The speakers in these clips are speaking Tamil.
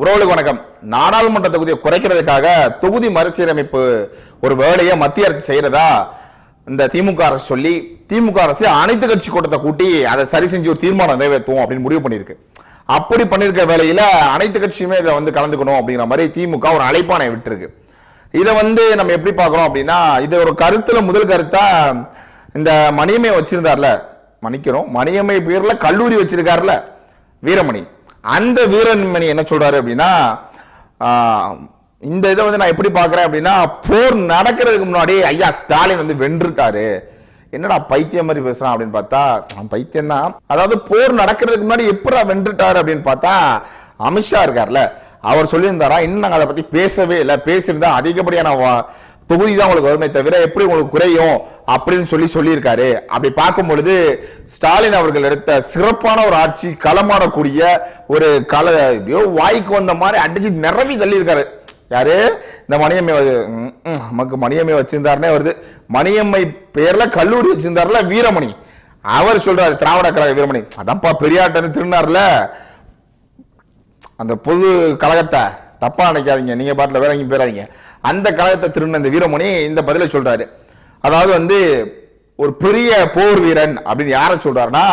உறவுகளுக்கு வணக்கம். நாடாளுமன்ற தொகுதியை குறைக்கிறதுக்காக தொகுதி மறுசீரமைப்பு ஒரு வேலையை மத்திய அரசு செய்யறதா இந்த திமுக அரசு சொல்லி திமுக அரசு அனைத்து கட்சி கூட்டத்தை கூட்டி அதை சரி செஞ்சு ஒரு தீர்மானம் நிறைவேற்றுவோம் அப்படின்னு முடிவு பண்ணியிருக்கு. அப்படி பண்ணியிருக்க வேலையில அனைத்து கட்சியுமே இதை வந்து கலந்துக்கணும் அப்படிங்கிற மாதிரி திமுக ஒரு அழைப்பானை விட்டுருக்கு. இதை வந்து நம்ம எப்படி பார்க்குறோம் அப்படின்னா இது ஒரு கருத்துல முதல் கருத்தா இந்த மணியமை வச்சிருந்தார்ல மன்னிக்கிறோம் மணியமை பேர்ல கல்லூரி வச்சிருக்காருல வீரமணி. அந்த வீரன்மணி என்ன சொல்றாரு அப்படின்னா இந்த இதை வந்து நான் எப்படி பார்க்குறேன் அப்படின்னா போர் நடக்கிறதுக்கு முன்னாடி ஐயா ஸ்டாலின் வந்து வென்றுட்டாரு என்னடா பைத்தியம் மாதிரி பேசுறான் அப்படின்னு பார்த்தா பைத்தியம் தான் அதாவது போர் நடக்கிறதுக்கு முன்னாடி எப்படா வென்றுட்டாரு அப்படின்னு பார்த்தா அமித்ஷா இருக்கார்ல அவர் சொல்லியிருந்தாரா இன்னும் நாங்கள் அதை பத்தி பேசவே இல்லை பேசியிருந்தா அதிகப்படியான தொகுதி தான் உங்களுக்கு வருமே தவிர எப்படி உங்களுக்கு குறையும் அப்படின்னு சொல்லி சொல்லியிருக்காரு. அப்படி பார்க்கும் பொழுது ஸ்டாலின் அவர்கள் எடுத்த சிறப்பான ஒரு ஆட்சி களமாடக்கூடிய ஒரு கல ஐயோ வாய்க்கு வந்த மாதிரி அடிச்சு நிரவி தள்ளியிருக்காரு. யாரு? இந்த மணியம்மை நமக்கு மணியம்மை வச்சிருந்தாருனே வருது. மணியம்மை பேர்ல கல்லூரி வச்சிருந்தாருல வீரமணி. அவர் சொல்றாரு திராவிட கழக வீரமணி. அதான்ப்பா பெரியாட்ட திருநார்ல அந்த பொது கழகத்தை தப்பா நினைக்காதீங்க. நீங்க பாட்டுல வேற எங்கேயும் போயிடாதீங்க அந்த கழகத்தை திருந இந்த வீரமணி இந்த பதிலை சொல்றாரு. அதாவது வந்து ஒரு பெரிய போர் வீரன் அப்படின்னு யாரை சொல்றாருன்னா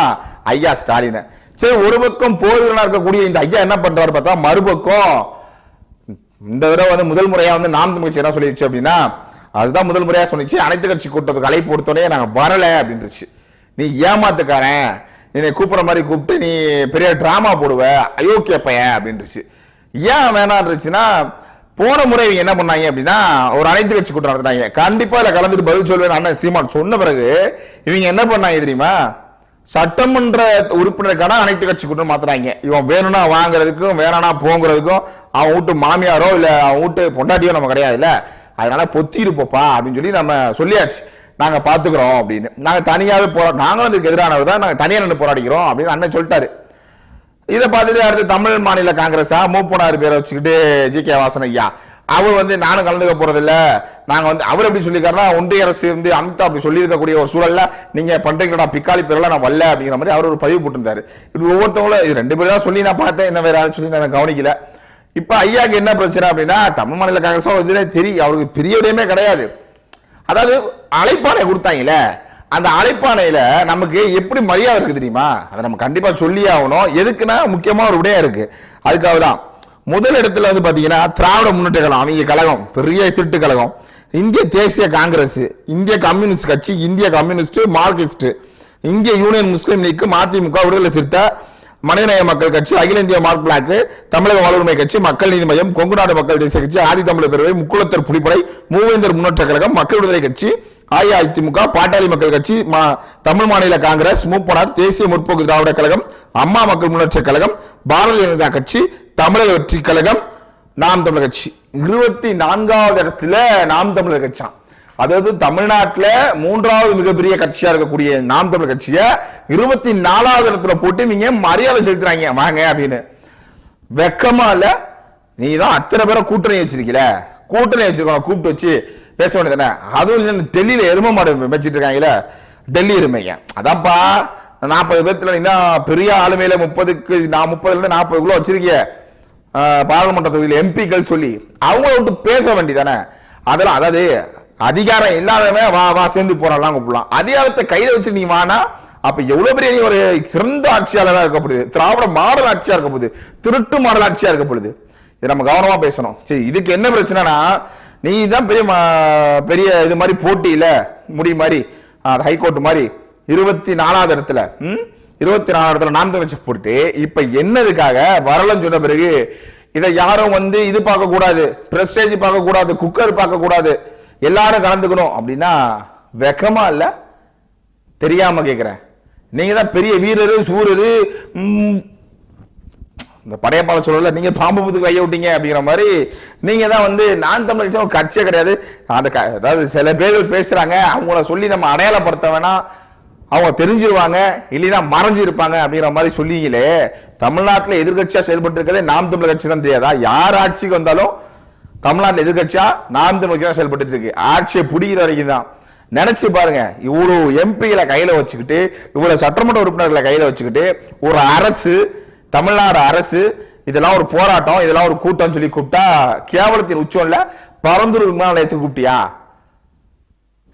ஐயா ஸ்டாலின். சரி ஒரு பக்கம் போர் வீரனா இருக்கக்கூடிய இந்த ஐயா என்ன பண்றாரு பார்த்தா மறுபக்கம் இந்த தடவை வந்து முதல் முறையா வந்து நாம் தமிழ்ச்சி என்ன சொல்லிடுச்சு அப்படின்னா அதுதான் முதல் முறையா சொன்னிச்சு அனைத்து கட்சி கூட்டத்துக்கு அழைப்பு கொடுத்தோடனே நாங்க வரல அப்படின்றுச்சு. நீ ஏமாத்துக்காரன். என்னை கூப்பிடுற மாதிரி கூப்பிட்டு நீ பெரிய டிராமா போடுவ அயோக்கிய பையன் அப்படின்றுச்சு. ஏன் வேணான்றச்சுன்னா போன முறை இவங்க என்ன பண்ணாங்க அப்படின்னா ஒரு அனைத்து கட்சி கூட்டம் நடத்தினாங்க. கண்டிப்பா இதுல கலந்துட்டு பதில் சொல்வேன் அண்ணன் சீமான் சொன்ன பிறகு இவங்க என்ன பண்ணாங்க தெரியுமா? சட்டமன்ற உறுப்பினருக்கான அனைத்து கட்சி கூட்டம் மாத்துறாங்க இவன் வேணும்னா வாங்குறதுக்கும் வேணானா போங்கிறதுக்கும் அவன் வீட்டு மாமியாரோ இல்ல அவன் வீட்டு பொண்டாட்டியோ நம்ம கிடையாதுல்ல. அதனால பொத்தி இருப்போப்பா அப்படின்னு சொல்லி நம்ம சொல்லியாச்சு. நாங்க பாத்துக்கிறோம் அப்படின்னு. நாங்க தனியாவே போரா நாங்களும் இதுக்கு எதிரானவர் தான் நாங்க தனியா நின்று போராடிக்கிறோம் அப்படின்னு அண்ணன் சொல்லிட்டாரு. இதை பார்த்துட்டு அடுத்து தமிழ் மாநில காங்கிரஸா? மூப்பனார் பேரை வச்சுக்கிட்டு ஜி கே வாசன் ஐயா. அவர் வந்து நானும் கலந்துக்க போறதில்ல. நாங்க வந்து அவர் எப்படி சொல்லியிருக்காருன்னா ஒன்றிய அரசு வந்து அமிதா அப்படி சொல்லியிருக்கக்கூடிய ஒரு சூழல்ல நீங்க பண்றீங்களா பிக்காளி பேரெல்லாம் நான் வரல அப்படிங்கிற மாதிரி அவர் ஒரு பதிவு போட்டிருந்தாரு. இப்படி ஒவ்வொருத்தவங்களும் இது ரெண்டு பேரும் தான் சொல்லி நான் பார்த்தேன் என்ன வேற யாரும் சொல்லி நான் கவனிக்கல. இப்ப ஐயாக்கு என்ன பிரச்சனை அப்படின்னா தமிழ் மாநில காங்கிரஸும் இதுல சரி அவருக்கு பெரிய விடயமே கிடையாது. அதாவது அழைப்பானை கொடுத்தாங்களே அந்த அழைப்பானையில நமக்கு எப்படி மரியாதை இருக்கு தெரியுமா? அதை நம்ம கண்டிப்பா சொல்லி ஆகணும். எதுக்குன்னா முக்கியமா ஒரு விடையா இருக்கு. அதுக்காக தான் முதல் இடத்துல வந்து பாத்தீங்கன்னா திராவிட முன்னேற்ற கழகம் அவங்க கழகம் பெரிய திருட்டு கழகம். இந்திய தேசிய காங்கிரஸ் இந்திய கம்யூனிஸ்ட் கட்சி இந்திய கம்யூனிஸ்ட் மார்க்சிஸ்ட். இந்திய யூனியன் முஸ்லீம் லீக் மதிமுக விடுதலை சிறுத்தை மனிதநேய மக்கள் கட்சி அகில இந்திய மார்க் பிளாக் தமிழக வாழ்வுரிமை கட்சி மக்கள் நீதி மையம் கொங்குநாடு மக்கள் தேசிய கட்சி ஆதி தமிழர் பேரவை முக்குளத்தர் புலிப்படை மூவேந்தர் முன்னேற்ற கழகம் மக்கள் விடுதலை கட்சி அஇஅதிமுக பாட்டாளி மக்கள் கட்சி மா- தமிழ் மாநில காங்கிரஸ் மூப்பனார் தேசிய முற்போக்கு திராவிட கழகம் அம்மா மக்கள் முன்னேற்ற கழகம் பாரதிய ஜனதா கட்சி தமிழர் வெற்றி கழகம் நாம் தமிழர் கட்சி. இருபத்தி நான்காவது இடத்துல நாம் தமிழர் கட்சியாம் அதாவது தமிழ்நாட்டுல மூன்றாவது மிகப்பெரிய கட்சியா இருக்கக்கூடிய நாம் தமிழர் கட்சியை இருபத்தி நாலாவது இடத்துல போட்டு நீங்க மரியாதை செலுத்துறாங்க. வாங்க அப்படின்னு. வெக்கமா இல்ல நீ தான் அத்தனை பேரை கூட்டணி வச்சிருக்கல கூட்டணி வச்சிருக்கோம் கூப்பிட்டு வச்சு பேச வேண்டியதானே அதுவும் இல்ல டெல்லியில் டெல்லியில எரும மாடு வச்சிட்டு இருக்காங்கல்ல? டெல்லி எருமைங்க. அதான்ப்பா நாற்பது பேர்த்துல நீ தான் பெரிய ஆளுமையில முப்பதுக்கு நான் முப்பதுலேருந்து நாற்பது நாற்பதுக்குள்ள வச்சிருக்கிய பாராளுமன்ற தொகுதியில் எம்பிக்கள் சொல்லி அவங்கள விட்டு பேச வேண்டியதானே? அதெல்லாம் அதாவது அதிகாரம் இல்லாதவன் வா வா சேர்ந்து போறான்லாம் கூப்பிடலாம். அதிகாரத்தை கையில வச்சு நீ வானா அப்ப எவ்வளவு பெரிய ஒரு சிறந்த ஆட்சியாளராக இருக்கப்படுது திராவிட மாடல் ஆட்சியா இருக்க போகுது. திருட்டு மாடல் ஆட்சியா இருக்க பொழுது இது நம்ம கவனமா பேசணும். சரி இதுக்கு என்ன பிரச்சனைனா நீ தான் பெரிய பெரிய இது மாதிரி போட்டியில் முடி மாதிரி ஹைகோர்ட் மாதிரி இருபத்தி நாலாவது இடத்துல ம்? இருபத்தி நாலாவது இடத்துல நாம் வச்சு போட்டு இப்போ என்னதுக்காக வரலன்னு சொன்ன பிறகு இதை யாரும் வந்து இது பார்க்கக்கூடாது ப்ரெஸ்டேஜ் பார்க்கக்கூடாது குக்கர் பார்க்கக்கூடாது எல்லாரும் கலந்துக்கணும் அப்படின்னா வெக்கமா இல்லை? தெரியாமல் கேட்குறேன் நீங்கள் தான் பெரிய வீரர் சூரர் ம், இந்த படையப்பாளர் சொல்லல நீங்க பாம்பு புத்துக்கு கைய விட்டீங்க அப்படிங்கிற மாதிரி நீங்க தான் வந்து நான் தமிழ் ஒரு கட்சியே கிடையாது. அந்த க- அதாவது சில பேர்கள் பேசுறாங்க அவங்கள சொல்லி நம்ம அடையாளப்படுத்த வேணாம். அவங்க தெரிஞ்சிருவாங்க இல்லைன்னா மறைஞ்சு இருப்பாங்க அப்படிங்கிற மாதிரி சொல்லிங்களே தமிழ்நாட்டில் எதிர்கட்சியா செயல்பட்டு இருக்கிறதே நாம் தமிழர் கட்சி தான் தெரியாதா? யார் ஆட்சிக்கு வந்தாலும் தமிழ்நாட்டில் எதிர்கட்சியா நாம் தமிழ் கட்சி தான் செயல்பட்டு இருக்கு ஆட்சியை பிடிக்கிற வரைக்கும் தான். நினைச்சு பாருங்க இவ்வளவு எம்பிகளை கையில வச்சுக்கிட்டு இவ்வளவு சட்டமன்ற உறுப்பினர்களை கையில வச்சுக்கிட்டு ஒரு அரசு தமிழ்நாடு அரசு இதெல்லாம் ஒரு போராட்டம் இதெல்லாம் ஒரு கூட்டம் சொல்லி கூப்பிட்டா கேவலத்தின் உச்சம் இல்ல பரந்தூர் விமான நிலையத்துக்கு கூப்பிட்டியா?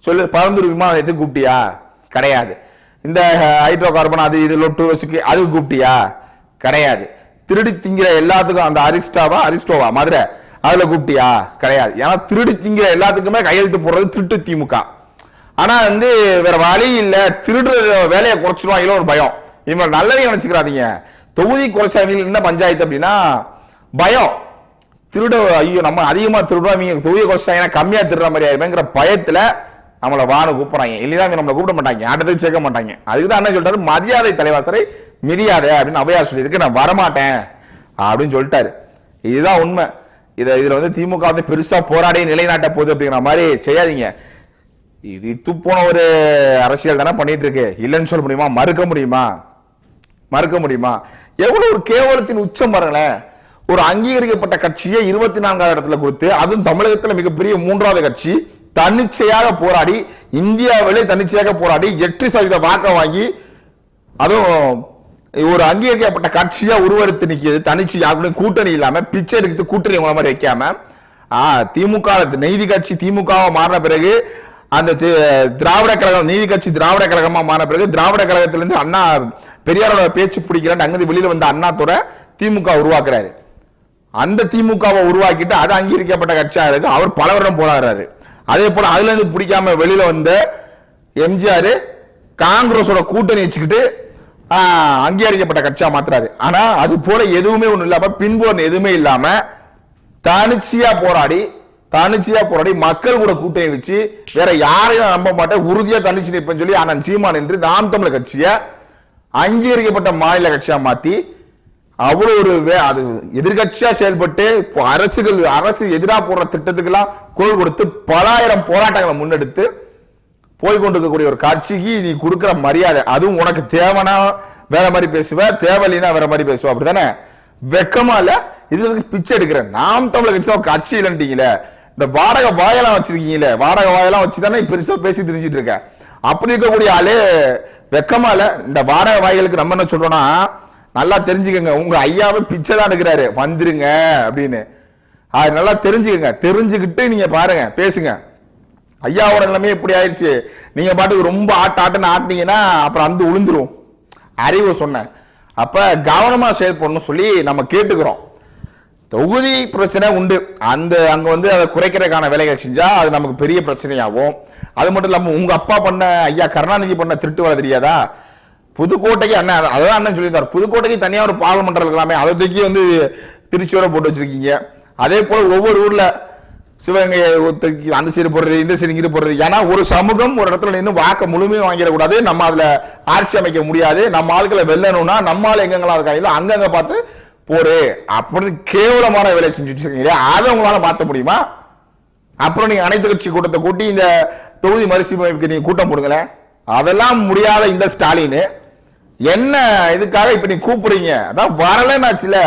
சொல்லு பரந்தூர் விமான நிலையத்துக்கு கூப்பிட்டியா? கிடையாது. இந்த ஹைட்ரோ கார்பன் அது இது லொட்டு வச்சுக்கு அது கூப்பிட்டியா? கிடையாது. திருடி திங்கிற எல்லாத்துக்கும் அந்த அரிஸ்டாவா அரிஸ்டோவா மதுரை அதுல கூப்பிட்டியா? கிடையாது. ஏன்னா திருடி திங்கிற எல்லாத்துக்குமே கையெழுத்து போடுறது திருட்டு திமுக. ஆனா வந்து வேற வழி இல்ல. திருடுற வேலையை குறைச்சிருவாங்களோ ஒரு பயம். இவங்க நல்லதையும் நினைச்சுக்கிறாதீங்க. தொகுதி குறைச்சாங்க என்ன பஞ்சாயத்து அப்படின்னா பயம். திருட ஐயோ நம்ம அதிகமா திருடுறோம் இவங்க தொகுதியை குறைச்சிட்டாங்கன்னா கம்மியா திருடுற மாதிரி ஆயிருமேங்கிற பயத்துல நம்மளை வானு கூப்பிட்றாங்க. இல்லைதான் நம்மளை கூப்பிட மாட்டாங்க ஆட்டத்துக்கு சேர்க்க மாட்டாங்க. அதுக்கு தான் என்ன சொல்றாரு மரியாதை தலைவாசரை மிதியாத அப்படின்னு அவையார் சொல்லியிருக்கு. நான் வரமாட்டேன் அப்படின்னு சொல்லிட்டாரு. இதுதான் உண்மை. இதை இதுல வந்து திமுக வந்து பெருசா போராடி நிலைநாட்ட போகுது அப்படிங்கிற மாதிரி செய்யாதீங்க. இது துப்போன ஒரு அரசியல் தானே பண்ணிட்டு இருக்கு. இல்லைன்னு சொல்ல முடியுமா? மறுக்க முடியுமா? மறுக்க முடியுமா? எவ்வளவு ஒரு கேவலத்தின் உச்சம் பாருங்களேன். ஒரு அங்கீகரிக்கப்பட்ட கட்சியை இருபத்தி நான்காவது இடத்துல கொடுத்து அதுவும் தமிழகத்தில் மிகப்பெரிய மூன்றாவது கட்சி தன்னிச்சையாக போராடி இந்தியாவிலே தன்னிச்சையாக போராடி எட்டு சதவீத வாக்க வாங்கி அதுவும் ஒரு அங்கீகரிக்கப்பட்ட கட்சியா உருவெடுத்து நிக்கிறது தனிச்சு யாருக்கும் கூட்டணி இல்லாம பிச்சை எடுத்து கூட்டணி உங்களை மாதிரி வைக்காம திமுக நீதி கட்சி திமுகவை மாறின பிறகு அந்த தி- திராவிட கழகம் நீதி கட்சி திராவிட கழகமா மாறின பிறகு திராவிட கழகத்திலிருந்து அண்ணா பெரியாரோட பேச்சு பிடிக்கிறான் அங்கிருந்து வெளியில வந்த அண்ணாத்துறை திமுக உருவாக்குறாரு. அந்த திமுகவை உருவாக்கிட்டு அது அங்கீகரிக்கப்பட்ட கட்சியா இருக்கு அவர் பல வருடம் போராடுறாரு. அதே போல அதுல இருந்து பிடிக்காம வெளியில வந்த எம்ஜிஆர் காங்கிரஸோட கூட்டணி வச்சுக்கிட்டு அங்கீகரிக்கப்பட்ட கட்சியா மாத்துறாரு. ஆனா அது போல எதுவுமே ஒண்ணு இல்லாம பின்புலம் எதுவுமே இல்லாம தனிச்சையா போராடி தனிச்சையா போராடி மக்கள் கூட கூட்டணி வச்சு வேற யாரையும் நம்ப மாட்டேன் உறுதியா தனிச்சு நிற்பேன்னு சொல்லி ஆனால் சீமான் என்று நாம் தமிழர் கட்சியை அங்கீகரிக்கப்பட்ட மாநில கட்சியா மாத்தி அவ்வளோ ஒரு வே- அது எதிர்கட்சியா செயல்பட்டு இப்போ அரசுகள் அரசு எதிராக போடுற திட்டத்துக்கெல்லாம் குரல் கொடுத்து பலாயிரம் போராட்டங்களை முன்னெடுத்து போய் கொண்டிருக்கக்கூடிய ஒரு காட்சிக்கு நீ கொடுக்குற மரியாதை. அதுவும் உனக்கு தேவைனா வேற மாதிரி பேசுவ தேவையில்லைன்னா வேற மாதிரி பேசுவ. அப்படித்தானே? வெக்கமா இல்ல இதுல இருந்து பிச்சை எடுக்கிறேன் நாம் தமிழர் கட்சி தான் கட்சி இல்லைன்றீங்களே இந்த வாடகை வாயெல்லாம் வச்சிருக்கீங்களே வாடகை வாயெல்லாம் வச்சு தானே பெருசா பேசி தெரிஞ்சிட்டு இருக்க. அப்படி இருக்கக்கூடிய ஆளே வெக்கமா இல்ல. இந்த வாடகை வாய்களுக்கு நம்ம என்ன சொல்றோம்னா நல்லா தெரிஞ்சுக்கங்க. உங்க ஐயாவே பிச்சை தான் எடுக்கிறாரு. வந்துருங்க அப்படின்னு. அது நல்லா தெரிஞ்சுக்கங்க. தெரிஞ்சுக்கிட்டு நீங்க பாருங்க. பேசுங்க. ஐயாவோட நிலைமை இப்படி ஆயிடுச்சு. நீங்க பாட்டுக்கு ரொம்ப ஆட்ட ஆட்டுன்னு ஆட்டினீங்கன்னா அப்புறம் அந்த உளுந்துரும். அறிவு சொன்னேன். அப்ப கவனமா செயல்படணும் சொல்லி நம்ம கேட்டுக்கிறோம். தொகுதி பிரச்சனை உண்டு. அந்த அங்கே வந்து அதை குறைக்கிறதுக்கான வேலைகள் செஞ்சால் அது நமக்கு பெரிய பிரச்சனையாகும். அது மட்டும் இல்லாமல் உங்கள் அப்பா பண்ண ஐயா கருணாநிதி பண்ண திருட்டு வேலை தெரியாதா? புதுக்கோட்டைக்கு அண்ணன் அதான் அண்ணன் சொல்லியிருந்தார். புதுக்கோட்டைக்கு தனியாக ஒரு பாராளுமன்றம் இருக்கலாமே அதை தூக்கி வந்து திருச்சியோட போட்டு வச்சிருக்கீங்க. அதே போல் ஒவ்வொரு ஊரில் சிவகங்கை அந்த சைடு போடுறது இந்த சைடு இங்கிட்டு போடுறது. ஏன்னா ஒரு சமூகம் ஒரு இடத்துல நின்று வாக்க முழுமையும் வாங்கிடக்கூடாது. நம்ம அதில் ஆட்சி அமைக்க முடியாது. நம்ம ஆட்களை வெல்லணும்னா நம்ம ஆள் எங்கெங்கெல்லாம் இருக்காங்களோ அங்கங்கே பார்த்து போடு. அப்படின்னு கேவலமான வேலை செஞ்சு அதை உங்களால மாற்ற முடியுமா? அப்புறம் நீங்க அனைத்து கட்சி கூட்டத்தை கூட்டி இந்த தொகுதி மறுசீரமைப்புக்கு நீங்க கூட்டம் போடுங்களேன். அதெல்லாம் முடியாத இந்த ஸ்டாலின். என்ன இதுக்காக இப்ப நீ கூப்பிடுறீங்க? அதான் வரலன்னாச்சுல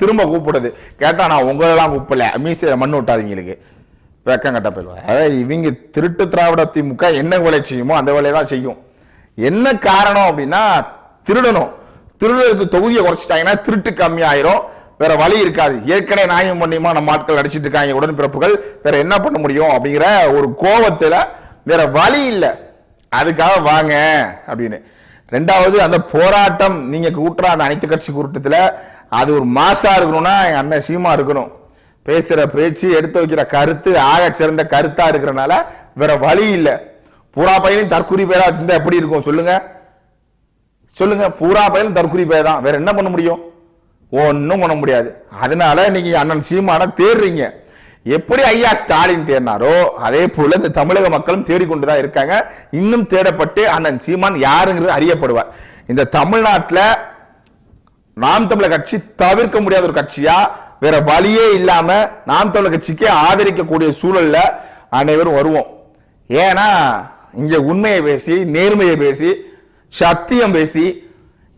திரும்ப கூப்பிடுது கேட்டா நான் உங்களெல்லாம் கூப்பிடல. மீசையில மண் விட்டாதீங்களுக்கு வெக்கம் கட்ட போயிடுவாங்க அதாவது இவங்க திருட்டு திராவிட திமுக என்ன வேலை செய்யுமோ அந்த வேலையை தான் செய்யும். என்ன காரணம் அப்படின்னா திருடணும். திருநெல்வேலி தொகுதியை குறைச்சிட்டாங்கன்னா திருட்டு கம்மியாயிரும். வேற வழி இருக்காது. ஏற்கனவே நியாயம் பண்ணியுமா நம்ம ஆட்கள் அடிச்சிட்டு இருக்காங்க உடன்பிறப்புகள். வேற என்ன பண்ண முடியும் அப்படிங்கிற ஒரு கோபத்துல வேற வழி இல்லை. அதுக்காக வாங்க அப்படின்னு. ரெண்டாவது அந்த போராட்டம் நீங்க கூட்டுற அந்த அனைத்து கட்சி கூட்டத்துல அது ஒரு மாசா இருக்கணும்னா என் அண்ணன் சீமா இருக்கணும். பேசுற பேச்சு எடுத்து வைக்கிற கருத்து ஆக சிறந்த கருத்தா இருக்கிறனால வேற வழி இல்லை. பூரா பையனையும் தற்கொலை பேரா வச்சிருந்தா எப்படி இருக்கும் சொல்லுங்க. சொல்லுங்க பூரா பயலும் தற்கொலை பய தான். வேற என்ன பண்ண முடியும்? ஒன்றும் பண்ண முடியாது. அதனால இன்னைக்கு அண்ணன் சீமான தேடுறீங்க. எப்படி ஐயா ஸ்டாலின் தேடினாரோ அதே போல இந்த தமிழக மக்களும் தேடிக்கொண்டு தான் இருக்காங்க. இன்னும் தேடப்பட்டு அண்ணன் சீமான் யாருங்கிறது அறியப்படுவார். இந்த தமிழ்நாட்டில் நாம் தமிழர் கட்சி தவிர்க்க முடியாத ஒரு கட்சியா வேற வழியே இல்லாம நாம் தமிழர் கட்சிக்கே ஆதரிக்கக்கூடிய சூழல்ல அனைவரும் வருவோம். ஏன்னா இங்க உண்மையை பேசி நேர்மையை பேசி சத்தியம் பேசி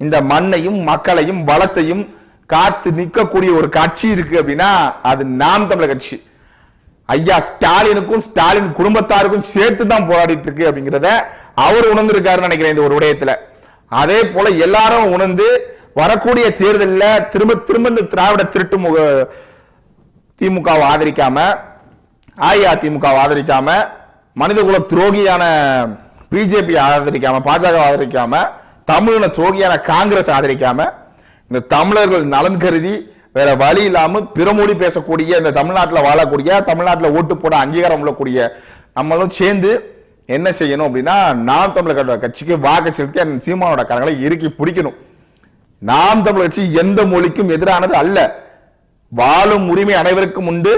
இந்த மண்ணையும் மக்களையும் வளத்தையும் காத்து நிற்கக்கூடிய ஒரு கட்சி இருக்கு அப்படின்னா அது நாம் தமிழர் கட்சி. ஐயா ஸ்டாலினுக்கும் ஸ்டாலின் குடும்பத்தாருக்கும் சேர்த்து தான் போராடிட்டு இருக்கு அப்படிங்கிறத அவர் உணர்ந்திருக்காருன்னு நினைக்கிறேன் இந்த ஒரு விடயத்துல. அதே போல எல்லாரும் உணர்ந்து வரக்கூடிய தேர்தலில் திரும்ப திரும்ப இந்த திராவிட திருட்டு முக திமுகவை ஆதரிக்காம அஇஅதிமுகவை ஆதரிக்காம மனிதகுல துரோகியான பிஜேபி ஆதரிக்காம பாஜக ஆதரிக்காம தமிழின துரோகியான காங்கிரஸ் ஆதரிக்காம இந்த தமிழர்கள் நலன் கருதி வேற வழி இல்லாம பிறமொழி பேசக்கூடிய இந்த தமிழ்நாட்டில் வாழக்கூடிய தமிழ்நாட்டில் ஓட்டு போட அங்கீகாரம் உள்ளக்கூடிய நம்மளும் சேர்ந்து என்ன செய்யணும் அப்படின்னா நாம் தமிழர் கட்சிக்கு வாக்கு செலுத்தி அந்த சீமானோட கரங்களை இறுக்கி பிடிக்கணும். நாம் தமிழர் கட்சி எந்த மொழிக்கும் எதிரானது அல்ல. வாழும் உரிமை அனைவருக்கும் உண்டு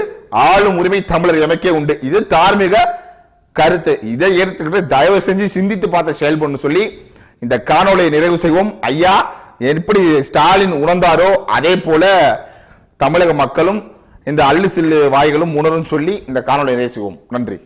ஆளும் உரிமை தமிழர் எமக்கே உண்டு. இது தார்மீக கருத்து. இதை எடுத்துக்கிட்டு தயவு செஞ்சு சிந்தித்து பார்த்த செயல்படணும் சொல்லி இந்த காணொலியை நிறைவு செய்வோம். ஐயா எப்படி ஸ்டாலின் உணர்ந்தாரோ அதே போல தமிழக மக்களும் இந்த அள்ளு சில்லு வாய்களும் உணரும் சொல்லி இந்த காணொலியை நிறைவு செய்வோம். நன்றி.